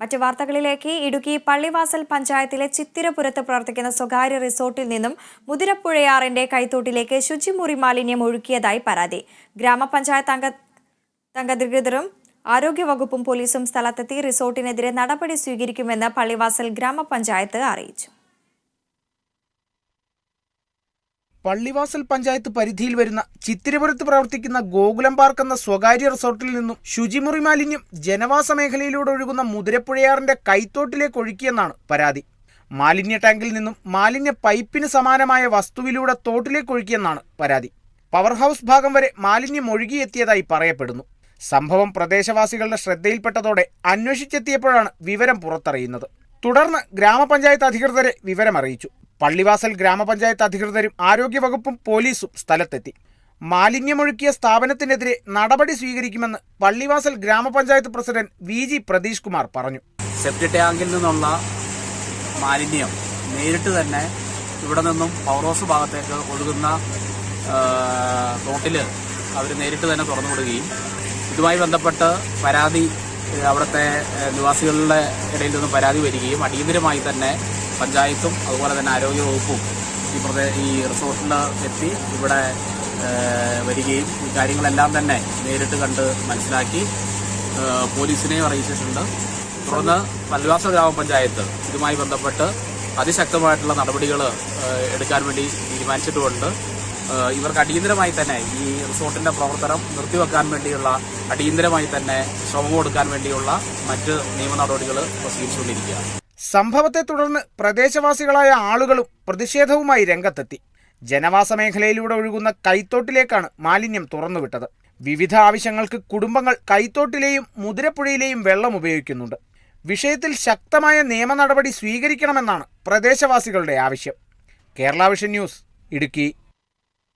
മറ്റ് വാർത്തകളിലേക്ക്. ഇടുക്കി പള്ളിവാസൽ പഞ്ചായത്തിലെ ചിത്തിരപുരത്ത് പ്രവർത്തിക്കുന്ന സ്വകാര്യ റിസോർട്ടിൽ നിന്നും മുതിരപ്പുഴയാറിന്റെ കൈത്തോട്ടിലേക്ക് ശുചിമുറി മാലിന്യം ഒഴുക്കിയതായി പരാതി. ഗ്രാമപഞ്ചായത്ത് അംഗ അംഗധികൃതരും ആരോഗ്യവകുപ്പും പോലീസും സ്ഥലത്തെത്തി റിസോർട്ടിനെതിരെ നടപടി സ്വീകരിക്കുമെന്ന് പള്ളിവാസൽ ഗ്രാമപഞ്ചായത്ത് അറിയിച്ചു. പള്ളിവാസൽ പഞ്ചായത്ത് പരിധിയിൽ വരുന്ന ചിത്തിരപുരത്ത് പ്രവർത്തിക്കുന്ന ഗോകുലം പാർക്ക് എന്ന സ്വകാര്യ റിസോർട്ടിൽ നിന്നും ശുചിമുറി മാലിന്യം ജനവാസ മേഖലയിലൂടെ ഒഴുകുന്ന മുതിരപ്പുഴയാറിന്റെ കൈത്തോട്ടിലേക്ക് ഒഴുക്കിയെന്നാണ് പരാതി. മാലിന്യ ടാങ്കിൽ നിന്നും മാലിന്യ പൈപ്പിന് സമാനമായ വസ്തുവിലൂടെ തോട്ടിലേക്ക് ഒഴുക്കിയെന്നാണ് പരാതി. പവർ ഹൗസ് ഭാഗം വരെ മാലിന്യം ഒഴുകിയെത്തിയതായി പറയപ്പെടുന്നു. സംഭവം പ്രദേശവാസികളുടെ ശ്രദ്ധയിൽപ്പെട്ടതോടെ അന്വേഷിച്ചെത്തിയപ്പോഴാണ് വിവരം പുറത്തറിയുന്നത്. തുടർന്ന് ഗ്രാമപഞ്ചായത്ത് അധികൃതരെ വിവരമറിയിച്ചു. പള്ളിവാസൽ ഗ്രാമപഞ്ചായത്ത് അധികൃതരും ആരോഗ്യവകുപ്പും പോലീസും സ്ഥലത്തെത്തി. മാലിന്യമൊഴുക്കിയ സ്ഥാപനത്തിനെതിരെ നടപടി സ്വീകരിക്കുമെന്ന് പള്ളിവാസൽ ഗ്രാമപഞ്ചായത്ത് president V G Pratheesh Kumar പറഞ്ഞു. സെപ്റ്റ് ടാങ്കിൽ നിന്നുള്ള മാലിന്യം നേരിട്ട് തന്നെ ഇവിടെ നിന്നും പൗറോസ് ഭാഗത്തേക്ക് ഒഴുകുന്ന തോട്ടിൽ അവർ നേരിട്ട് തന്നെ തുറന്നു വിടുകയും ഇതുമായി ബന്ധപ്പെട്ട് പരാതി അവിടുത്തെ നിവാസികളുടെ ഇടയിൽ നിന്നും പരാതി വരികയും അടിയന്തരമായി തന്നെ പഞ്ചായത്തും അതുപോലെ തന്നെ ആരോഗ്യ വകുപ്പും ഈ പ്രദേ ഈ റിസോർട്ടിൽ എത്തി ഇവിടെ വരികയും ഈ കാര്യങ്ങളെല്ലാം തന്നെ നേരിട്ട് കണ്ട് മനസ്സിലാക്കി പോലീസിനെയും അറിയിച്ചിട്ടുണ്ട്. തുടർന്ന് പല്ലുവാസ ഗ്രാമപഞ്ചായത്ത് ഇതുമായി ബന്ധപ്പെട്ട് അതിശക്തമായിട്ടുള്ള നടപടികൾ എടുക്കാൻ വേണ്ടി തീരുമാനിച്ചിട്ടുമുണ്ട്. ഇവർക്ക് അടിയന്തരമായി തന്നെ ഈ റിസോർട്ടിന്റെ പ്രവർത്തനം നിർത്തിവെക്കാൻ വേണ്ടിയുള്ള അടിയന്തരമായി തന്നെ ശ്രമം കൊടുക്കാൻ വേണ്ടിയുള്ള മറ്റ് നിയമ നടപടികൾ സ്വീകരിച്ചുകൊണ്ടിരിക്കുകയാണ് സംഭവത്തെ തുടർന്ന് പ്രദേശവാസികളായ ആളുകളും പ്രതിഷേധവുമായി രംഗത്തെത്തി. ജനവാസ മേഖലയിലൂടെ ഒഴുകുന്ന കൈത്തോട്ടിലേക്കാണ് മാലിന്യം തുറന്നുവിട്ടത്. വിവിധ ആവശ്യങ്ങൾക്ക് കുടുംബങ്ങൾ കൈത്തോട്ടിലെയും മുതിരപ്പുഴയിലെയും വെള്ളം ഉപയോഗിക്കുന്നുണ്ട്. വിഷയത്തിൽ ശക്തമായ നിയമ നടപടി സ്വീകരിക്കണമെന്നാണ് പ്രദേശവാസികളുടെ ആവശ്യം. Kerala vision news Idukki.